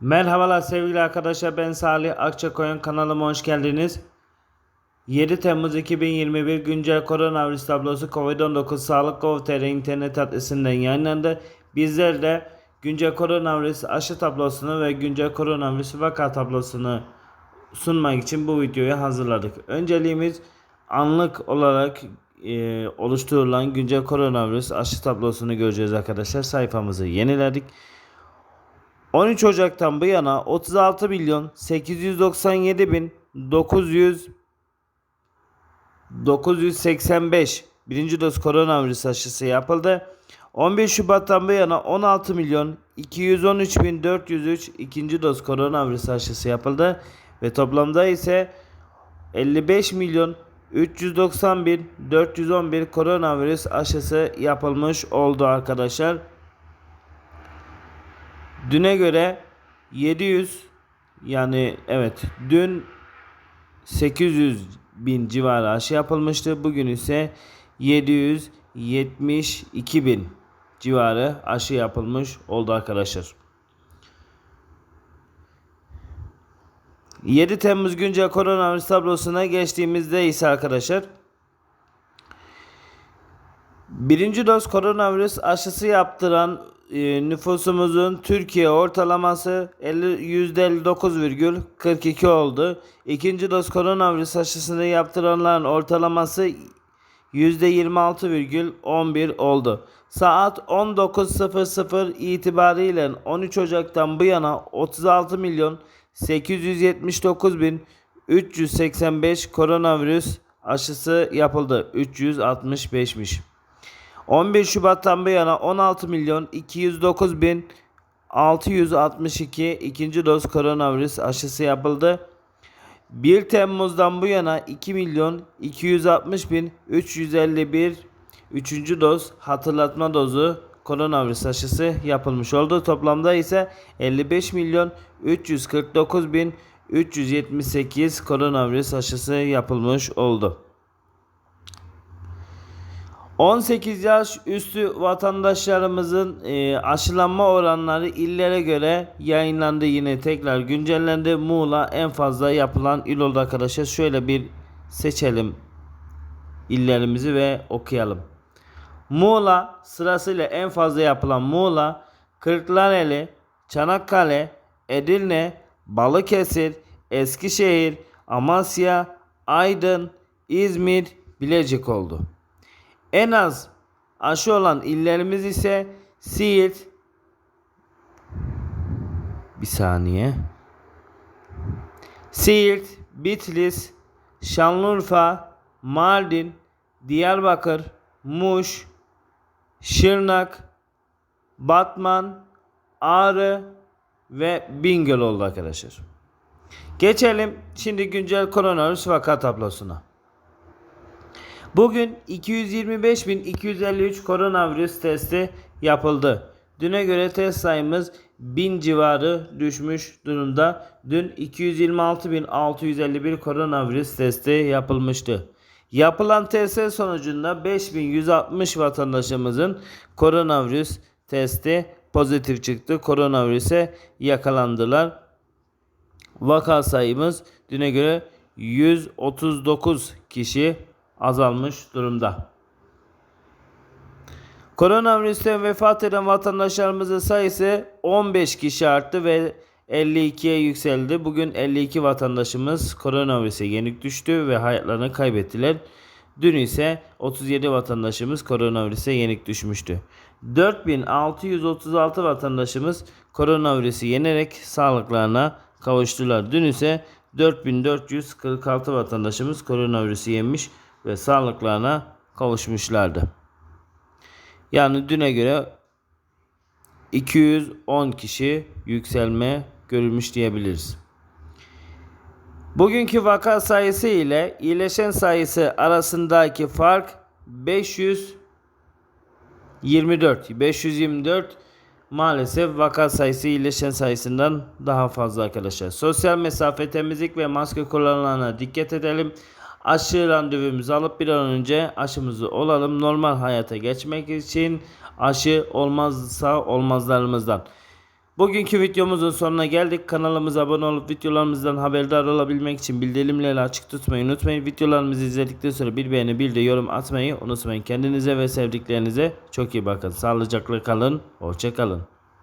Merhabalar sevgili arkadaşlar ben Salih Akçakoyun kanalıma hoş geldiniz. 7 Temmuz 2021 güncel koronavirüs tablosu COVID-19 Sağlık Gov.tr internet adresinden yayınlandı. Bizler de güncel koronavirüs aşı tablosunu ve güncel koronavirüs vaka tablosunu sunmak için bu videoyu hazırladık. Önceliğimiz anlık olarak e, oluşturulan güncel koronavirüs aşı tablosunu göreceğiz arkadaşlar. Sayfamızı yeniledik. 13 Ocak'tan bu yana 36 milyon 897 bin 900 985 birinci doz koronavirüs aşısı yapıldı. 11 Şubat'tan bu yana 16 milyon 213 bin 403 ikinci doz koronavirüs aşısı yapıldı. Ve toplamda ise 55 milyon 390 bin 411 koronavirüs aşısı yapılmış oldu arkadaşlar. Düne göre 700 yani evet dün 800 bin civarı aşı yapılmıştı. Bugün ise 772 bin civarı aşı yapılmış oldu arkadaşlar. 7 Temmuz güncel koronavirüs tablosuna geçtiğimizde ise arkadaşlar Birinci doz koronavirüs aşısı yaptıran e, nüfusumuzun Türkiye ortalaması 50 %59,42 oldu. İkinci doz koronavirüs aşısını yaptıranların ortalaması %26,11 oldu. Saat 19.00 itibariyle 13 Ocak'tan bu yana 36 milyon 879 bin 385 koronavirüs aşısı yapıldı. 365'miş. 11 Şubat'tan bu yana 16 milyon 209 bin 662 ikinci doz koronavirüs aşısı yapıldı. 1 Temmuz'dan bu yana 2 milyon 260 bin 351 üçüncü doz hatırlatma dozu koronavirüs aşısı yapılmış oldu. Toplamda ise 55 milyon 349 bin 378 koronavirüs aşısı yapılmış oldu. 18 yaş üstü vatandaşlarımızın e, aşılanma oranları illere göre yayınlandı yine tekrar güncellendi. Muğla en fazla yapılan il oldu arkadaşlar. Şöyle bir seçelim illerimizi ve okuyalım. Muğla sırasıyla en fazla yapılan Muğla, Kırklareli, Çanakkale, Edirne, Balıkesir, Eskişehir, Amasya, Aydın, İzmir, Bilecik oldu. En az aşı olan illerimiz ise Siirt bir saniye. Siirt, Bitlis, Şanlıurfa, Mardin, Diyarbakır, Muş, Şırnak, Batman, Ağrı ve Bingöl oldu arkadaşlar. Geçelim şimdi güncel koronavirüs vaka tablosuna. Bugün 225.253 koronavirüs testi yapıldı. Düne göre test sayımız 1000 civarı düşmüş durumda. Dün 226.651 koronavirüs testi yapılmıştı. Yapılan test sonucunda 5160 vatandaşımızın koronavirüs testi pozitif çıktı. Koronavirüse yakalandılar. Vaka sayımız düne göre 139 kişi azalmış durumda. Koronavirüsten vefat eden vatandaşlarımızın sayısı 15 kişi arttı ve 52'ye yükseldi. Bugün 52 vatandaşımız koronavirüse yenik düştü ve hayatlarını kaybettiler. Dün ise 37 vatandaşımız koronavirüse yenik düşmüştü. 4636 vatandaşımız koronavirüsü yenerek sağlıklarına kavuştular. Dün ise 4446 vatandaşımız koronavirüsü yenmiş ve sağlıklarına kavuşmuşlardı. Yani düne göre 210 kişi yükselme görülmüş diyebiliriz. Bugünkü vaka sayısı ile iyileşen sayısı arasındaki fark 524. 524 maalesef vaka sayısı iyileşen sayısından daha fazla arkadaşlar. Sosyal mesafe, temizlik ve maske kullanımlarına dikkat edelim. Aşı randevumuzu alıp bir an önce aşımızı olalım. Normal hayata geçmek için aşı olmazsa olmazlarımızdan. Bugünkü videomuzun sonuna geldik. Kanalımıza abone olup videolarımızdan haberdar olabilmek için bildirimleri açık tutmayı unutmayın. Videolarımızı izledikten sonra bir beğeni bir de yorum atmayı unutmayın. Kendinize ve sevdiklerinize çok iyi bakın. Sağlıcakla kalın. Hoşça kalın.